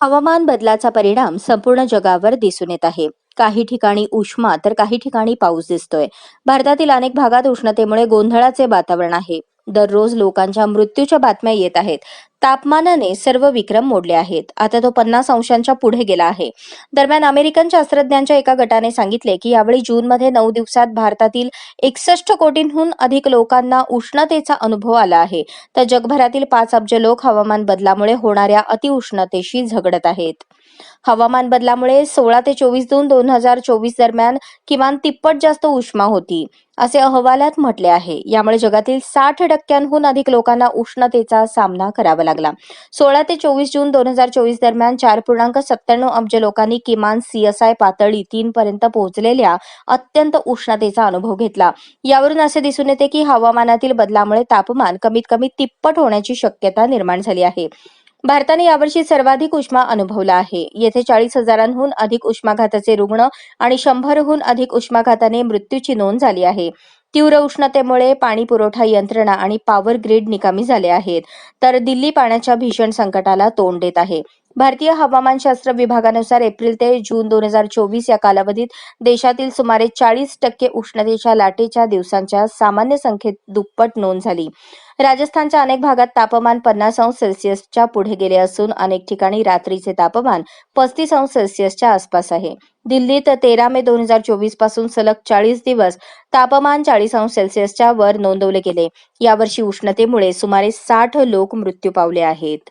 हवामान बदलाचा परिणाम संपूर्ण जगावर दिसून येत आहे. काही ठिकाणी उष्मा तर काही ठिकाणी पाऊस दिसतोय. भारतातील अनेक भागात उष्णतेमुळे गोंधळाचे वातावरण आहे. दररोज लोकांच्या मृत्यूच्या बातम्या येत आहेत. तापमानाने सर्व विक्रम मोडले आहेत. आता तो पन्नास अंशांच्या पुढे गेला आहे. दरम्यान अमेरिकन शास्त्रज्ञांच्या एका गटाने सांगितले की यावेळी जूनमध्ये नऊ दिवसात भारतातील एकसष्ट कोटींहून अधिक लोकांना उष्णतेचा अनुभव आला आहे. तर जगभरातील पाच अब्ज लोक हवामान बदलामुळे होणाऱ्या अतिउष्णतेशी झगडत आहेत. हवामान बदलामुळे सोळा ते चोवीस जून दोन हजार चोवीस दरम्यान किमान तिप्पट जास्त उष्मा होती. असे अहवालात म्हटले आहे. यामुळे जगातील साठ टक्क्यांहून अधिक लोकांना उष्णतेचा सामना करावा लागला. सोळा ते चोवीस जून दोन हजार चोवीस दरम्यान चार पूर्णांक सत्त्याण्णव अब्ज लोकांनी किमान सीएसआय पातळी तीन पर्यंत पोहोचलेल्या अत्यंत उष्णतेचा अनुभव घेतला. यावरून असे दिसून येते की हवामानातील बदलामुळे तापमान कमीत कमी तिप्पट होण्याची शक्यता निर्माण झाली आहे. भारताने यावर्षी सर्वाधिक उष्मा अनुभवला आहे. येथे चाळीस हजारांहून अधिक उष्माघाताचे रुग्ण आणि शंभरहून अधिक उष्माघाताने मृत्यूची नोंद झाली आहे. तीव्र उष्णतेमुळे पाणी पुरवठा यंत्रणा आणि पॉवर ग्रीड निकामी झाले आहेत. तर दिल्ली पाण्याच्या भीषण संकटाला तोंड देत आहे. भारतीय हवामानशास्त्र विभागानुसार एप्रिल ते जून दोन हजार चोवीस या कालावधीत देशातील सुमारे चाळीस टक्के उष्णतेच्या लाटेच्या दिवसांच्या सामान्य संख्येत दुप्पट नोंद झाली. राजस्थानच्या अनेक भागात तापमान पन्नास अंश सेल्सिअसच्या पुढे गेले असून अनेक ठिकाणी रात्रीचे तापमान पस्तीस अंश सेल्सिअसच्या आसपास आहे. दिल्लीत तेरा मे दोन हजार चोवीसपासून सलग चाळीस दिवस तापमान चाळीस अंश सेल्सिअसच्या वर नोंदवले गेले. यावर्षी उष्णतेमुळे सुमारे साठ लोक मृत्यू पावले आहेत.